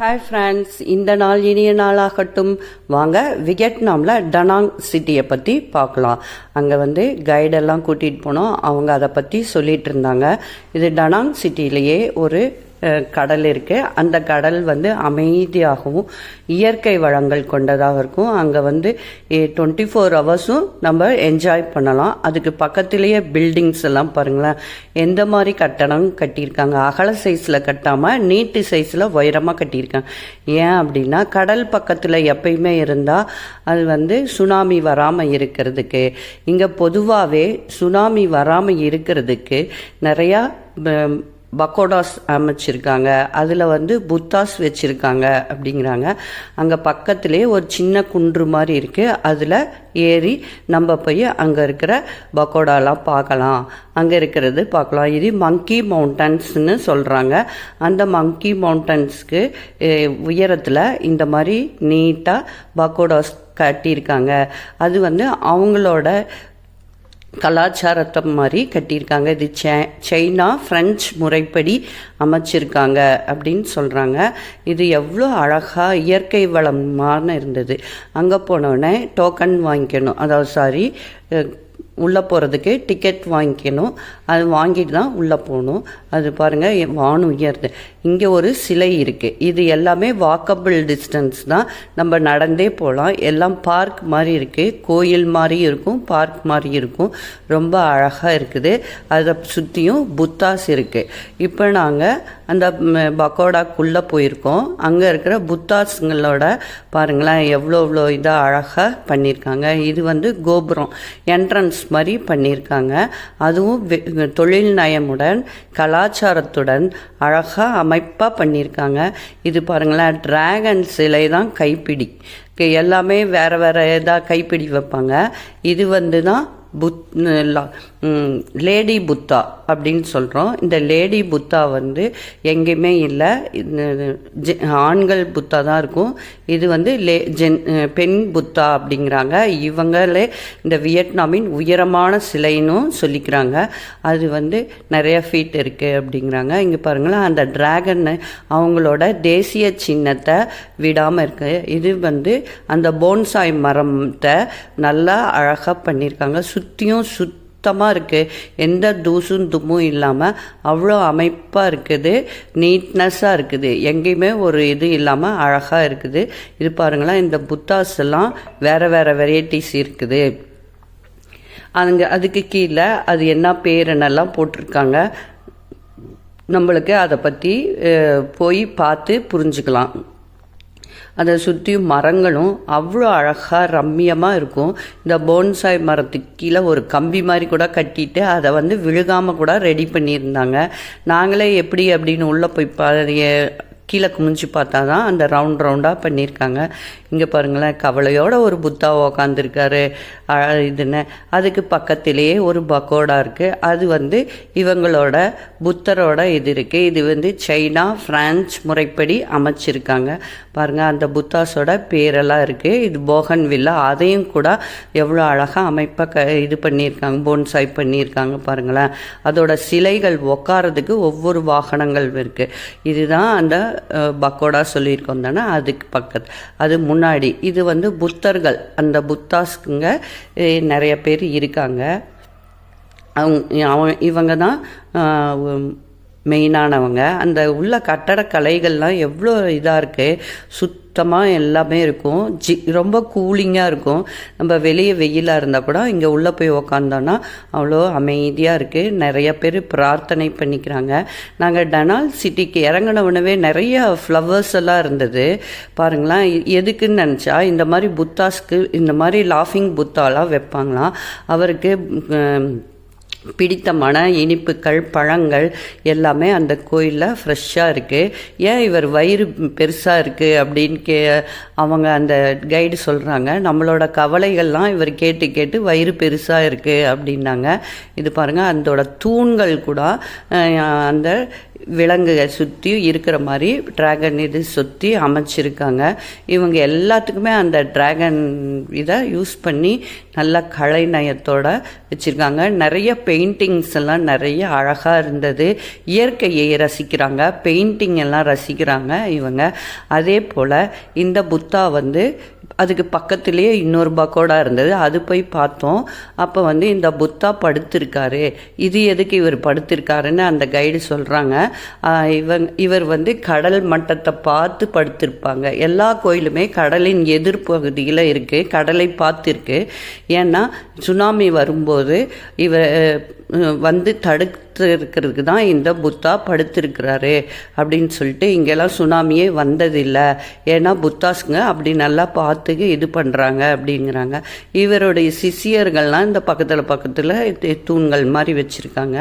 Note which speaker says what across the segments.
Speaker 1: Hi friends இந்த நாள் இனிய நாளாகட்டும். வாங்க வியட்நாமில் டனாங் சிட்டியை பற்றி பார்க்கலாம். அங்கே வந்து கைடெல்லாம் கூட்டிகிட்டு போனோம். அவங்க அதை பற்றி சொல்லிகிட்டு இருந்தாங்க. இது டனாங் சிட்டிலேயே ஒரு கடல் இருக்குது அந்த கடல் வந்து அமைதியாகவும் இயற்கை வளங்கள் கொண்டதாக இருக்கும். அங்கே வந்து டுவெண்ட்டி ஃபோர் ஹவர்ஸும் நம்ம என்ஜாய் பண்ணலாம். அதுக்கு பக்கத்திலேயே பில்டிங்ஸ் எல்லாம் பாருங்களேன். எந்த மாதிரி கட்டணம் கட்டியிருக்காங்க? அகல சைஸில் கட்டாமல் நீட்டு சைஸில் உயரமாக கட்டியிருக்காங்க. ஏன் அப்படின்னா கடல் பக்கத்தில் எப்பயுமே இருந்தால் அது வந்து சுனாமி வராமல் இருக்கிறதுக்கு இங்கே பொதுவாகவே சுனாமி வராமல் இருக்கிறதுக்கு நிறையா பக்கோடாஸ் அமைச்சிருக்காங்க. அதில் வந்து புத்தாஸ் வச்சுருக்காங்க அப்படிங்கிறாங்க. அங்கே பக்கத்துலேயே ஒரு சின்ன குன்று மாதிரி இருக்குது அதில் ஏறி நம்ம போய் அங்கே இருக்கிற பக்கோடாலாம் பார்க்கலாம். அங்கே இருக்கிறது பார்க்கலாம். இது மங்கி மவுண்டன்ஸ்னு சொல்கிறாங்க அந்த மங்கி மவுண்டன்ஸ்க்கு உயரத்தில் இந்த மாதிரி நீட்டாக பக்கோடாஸ் கட்டியிருக்காங்க. அது வந்து அவங்களோட கலாச்சாரத்தை மாதிரி கட்டியிருக்காங்க. இது சை சைனா ஃப்ரெஞ்ச் முறைப்படி அமைச்சிருக்காங்க அப்படின்னு சொல்கிறாங்க இது எவ்வளோ அழகாக இயற்கை வளமான இருந்தது. அங்கே போனோடனே டோக்கன் வாங்கிக்கணும். அதாவது சாரி உள்ளே போகிறதுக்கு டிக்கெட் வாங்கிக்கணும். அது வாங்கிட்டு தான் உள்ளே போகணும். அது பாருங்கள் வானம் உயருது. இங்கே ஒரு சிலை இருக்குது இது எல்லாமே வாக்கபிள் டிஸ்டன்ஸ் தான். நம்ம நடந்தே போகலாம். எல்லாம் பார்க் மாதிரி இருக்குது கோயில் மாதிரி இருக்கும் பார்க் மாதிரி இருக்கும். ரொம்ப அழகாக இருக்குது. அதை சுற்றியும் புத்தாஸ் இருக்குது இப்போ நாங்கள் அந்த பக்கோடாக்குள்ளே போயிருக்கோம். அங்கே இருக்கிற புத்தாஸுங்களோட பாருங்களேன் எவ்வளோ எவ்வளோ இதாக அழகாக பண்ணியிருக்காங்க. இது வந்து கோபுரம். என்ட்ரன்ஸ் மாதிரி பண்ணியிருக்காங்க. அதுவும் வெ- தொழில் நயமுடன் கலாச்சாரத்துடன் அழகாக அமைப்பாக பண்ணியிருக்காங்க. இது பாருங்களேன் டிராகன் சிலை தான் கைப்பிடி. எல்லாமே வேறு வேறு இதாக கைப்பிடி வைப்பாங்க. இது வந்து தான் புத் லேடி புத்தா அப்படின்னு சொல்கிறோம் இந்த லேடி புத்தா வந்து எங்கேயுமே இல்லை. ஜெ- ஆண்கள் புத்தா தான் இருக்கும். இது வந்து லே ஜென் பெண் புத்தா அப்படிங்கிறாங்க. இவங்களே இந்த வியட்நாமின் உயரமான சிலைனும் சொல்லிக்கிறாங்க. அது வந்து நிறைய ஃபீட் இருக்குது அப்படிங்கிறாங்க. இங்கே பாருங்களேன் அந்த டிராகன் அவங்களோட தேசிய சின்னத்தை விடாமல் இருக்கு. இது வந்து அந்த போன்சாய் மரத்தை நல்லா அழகாக பண்ணியிருக்காங்க. சுற்றியும் சுத்தமாக இருக்குது எந்த தூசும் தும்மும் இல்லாமல் அவ்வளோ அமைப்பாக இருக்குது. நீட்னஸாக இருக்குது. எங்கேயுமே ஒரு இது இல்லாமல் அழகாக இருக்குது. இது பாருங்களேன் இந்த புத்தாஸ் எல்லாம் வேறு வேறு வெரைட்டிஸ் இருக்குது. அங்க அதுக்கு கீழே அது என்ன பேருன்னெல்லாம் போட்டிருக்காங்க நம்மளுக்கு அதை பற்றி போய் பார்த்து புரிஞ்சுக்கலாம். அதை சுற்றியும் மரங்களும் அவ்வளோ அழகாக ரம்மியமாக இருக்கும். இந்த போன்சாய் மரத்துக்கு கீழே ஒரு கம்பி மாதிரி கூட கட்டிட்டு அதை வந்து விழுகாமல் கூட ரெடி பண்ணியிருந்தாங்க. நாங்களே எப்படி அப்படின்னு உள்ளே போய் பா கீழே குமிஞ்சு பார்த்தா தான் அந்த ரவுண்ட் ரவுண்டாக பண்ணியிருக்காங்க. இங்கே பாருங்களேன் கவலையோட ஒரு புத்தா உக்காந்துருக்காரு. இதுன்னு அதுக்கு பக்கத்திலேயே ஒரு பக்கோடா இருக்குது அது வந்து இவங்களோட புத்தரோட இது இருக்குது இது வந்து சைனா பிரான்ச் முறைப்படி அமைச்சிருக்காங்க. பாருங்கள் அந்த புத்தாஸோட பேரெல்லாம் இருக்குது இது போகன் வில்லா. அதையும் கூட எவ்வளோ அழகாக அமைப்பாக க இது பண்ணியிருக்காங்க போன்சாய் பண்ணியிருக்காங்க பாருங்களேன். அதோட சிலைகள் உக்காரதுக்கு ஒவ்வொரு வாகனங்கள் இருக்குது இதுதான் அந்த பக்கோடா சொல்லியிருக்கோம் தானே? அதுக்கு பக்கத்து அது முன்னாடி. இது வந்து புத்தர்கள். அந்த புத்தாஸ்க்குங்க நிறைய பேர் இருக்காங்க. அவங்க அவன் இவங்க தான் மெயினானவங்க அந்த உள்ள கட்டடக்கலைகள்லாம் எவ்வளோ இதாக இருக்குது சுத்தமாக எல்லாமே இருக்கும். ஜி ரொம்ப கூலிங்காக இருக்கும். நம்ம வெளியே வெயிலாக இருந்தால் கூட இங்கே உள்ளே போய் உக்காந்தோன்னா அவ்வளோ அமைதியாக இருக்குது நிறைய பேர் பிரார்த்தனை பண்ணிக்கிறாங்க. நாங்கள் டனால் சிட்டிக்கு இறங்கின உடனே நிறைய ஃப்ளவர்ஸ் எல்லாம் இருந்தது. பாருங்களேன் எதுக்குன்னு நினச்சா இந்த மாதிரி புத்தாஸ்க்கு இந்த மாதிரி லாஃபிங் புத்தாலாம் வைப்பாங்களாம். அவருக்கு பிடித்தமான இனிப்புகள் பழங்கள் எல்லாமே அந்த கோயிலில் ஃப்ரெஷ்ஷாக இருக்குது ஏன் இவர் வயிறு பெருசாக இருக்குது அப்படின்னு கே அவங்க அந்த கைடு சொல்கிறாங்க நம்மளோட கவலைகள்லாம் இவர் கேட்டு கேட்டு வயிறு பெருசாக இருக்குது அப்படின்னாங்க. இது பாருங்கள் அதோட தூண்கள் கூட அந்த விலங்குகள் சுற்றி இருக்கிற மாதிரி டிராகன் இது சுற்றி அமைச்சிருக்காங்க. இவங்க எல்லாத்துக்குமே அந்த டிராகன் இதை யூஸ் பண்ணி நல்ல கலை நயத்தோட வச்சுருக்காங்க. நிறைய பெயிண்டிங்ஸ் எல்லாம் நிறைய அழகாக இருந்தது. இயற்கையை ரசிக்கிறாங்க. பெயிண்டிங் எல்லாம் ரசிக்கிறாங்க இவங்க. அதே போல் இந்த புத்தா வந்து அதுக்கு பக்கத்துலேயே இன்னொரு பக்கோடா இருந்தது. அது போய் பார்த்தோம். அப்போ வந்து இந்த புத்தா படுத்திருக்காரு. இது எதுக்கு இவர் படுத்திருக்காருன்னு அந்த கைடு சொல்கிறாங்க இவன் இவர் வந்து கடல் மட்டத்தை பார்த்து படுத்திருப்பாங்க. எல்லா கோயிலுமே கடலின் எதிர்ப்பகுதியில் இருக்குது கடலை பார்த்துருக்கு. ஏன்னா சுனாமி வரும்போது இவர் வந்து தடு இருக்கிறதுக்கு தான் இந்த புத்தா படுத்திருக்கிறாரு அப்படின்னு சொல்லிட்டு இங்கெல்லாம் சுனாமியே வந்ததில்லை. ஏன்னா புத்தாஸுங்க அப்படி நல்லா பார்த்து இது பண்ணுறாங்க அப்படிங்கிறாங்க. இவருடைய சிசியர்கள்லாம் இந்த பக்கத்தில் பக்கத்தில் தூண்கள் மாதிரி வச்சுருக்காங்க.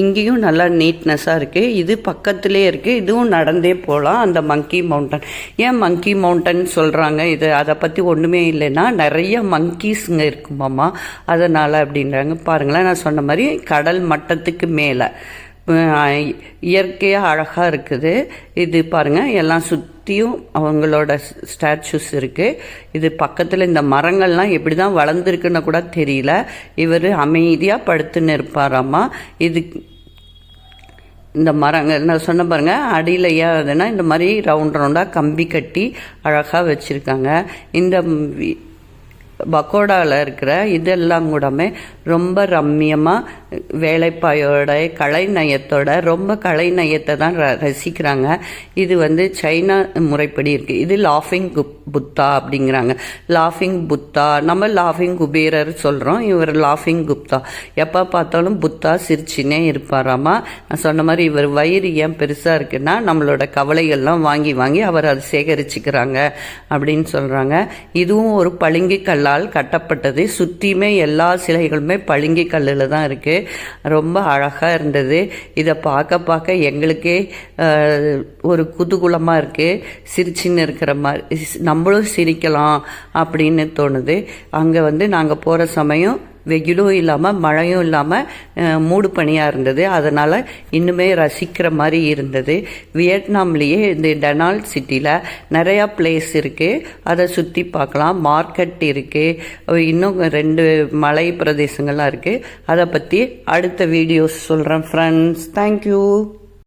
Speaker 1: இங்கேயும் நல்லா நீட்னஸாக இருக்குது இது பக்கத்துலேயே இருக்குது இதுவும் நடந்தே போகலாம் அந்த மங்கி மவுண்டன் ஏன் மங்கி மவுண்டன் சொல்கிறாங்க இது? அதை பற்றி ஒன்றுமே இல்லைன்னா நிறைய மங்கீஸுங்க இருக்குமாம்மா. அதனால் அப்படின்றாங்க. பாருங்களேன் நான் சொன்ன மாதிரி கடல் மட்டத்துக்கு மேலே. இயற்கையாக அழகாக இருக்குது. இது பாருங்கள் எல்லாம் சுற்றியும் அவங்களோட ஸ்டாச்சுஸ் இருக்குது இது பக்கத்தில் இந்த மரங்கள்லாம் எப்படி தான் வளர்ந்துருக்குன்னு கூட தெரியல. இவர் அமைதியாக படுத்துன்னு இருப்பாராம்மா இது இந்த மரங்கள் நான் சொன்ன பாருங்க அடியில் ஏன் இந்த மாதிரி ரவுண்ட் ரவுண்டாக கம்பி கட்டி அழகாக வச்சுருக்காங்க. இந்த பக்கோடாவில் இருக்கிற இதெல்லாம் கூடமே ரொம்ப ரம்மியமாக வேலைப்பாயோட கலை நயத்தோட ரொம்ப கலை நயத்தை தான் ர ரசிக்கிறாங்க. இது வந்து சைனா முறைப்படி இருக்குது இது லாஃபிங் புத்தா அப்படிங்கிறாங்க. லாஃபிங் புத்தா நம்ம லாஃபிங் குபேரர் சொல்கிறோம் இவர் லாஃபிங் குப்தா. எப்போ பார்த்தாலும் புத்தா சிரிச்சினே இருப்பாராமா? நான் சொன்ன மாதிரி இவர் வயிறு ஏன் பெருசாக இருக்குன்னா நம்மளோட கவலைகள்லாம் வாங்கி வாங்கி அவர் அதை சேகரிச்சுக்கிறாங்க அப்படின்னு சொல்கிறாங்க இதுவும் ஒரு பளிங்கு கல்லால் கட்டப்பட்டது. சுற்றியுமே எல்லா சிலைகளுமே பளிங்கு கல்லில் தான் இருக்குது ரொம்ப அழகாக இருந்தது. இதை பார்க்க பார்க்க எங்களுக்கே ஒரு குதூகுலமாக இருக்குது சிரிச்சின்னு இருக்கிற மாதிரி நம்மளும் சிரிக்கலாம் அப்படின்னு தோணுது. அங்கே வந்து நாங்கள் போகிற சமயம் வெயிலும் இல்லாமல் மழையும் இல்லாமல் மூடு பனியாக இருந்தது. அதனால் இன்னுமே ரசிக்கிற மாதிரி இருந்தது. வியட்நாம்லேயே இந்த டெனால் சிட்டியில் நிறையா பிளேஸ் இருக்குது அதை சுற்றி பார்க்கலாம். மார்க்கெட் இருக்குது இன்னும் ரெண்டு மலை பிரதேசங்கள்லாம் இருக்குது அதை பற்றி அடுத்த வீடியோஸ் சொல்கிறேன் ஃப்ரெண்ட்ஸ் தேங்க்யூ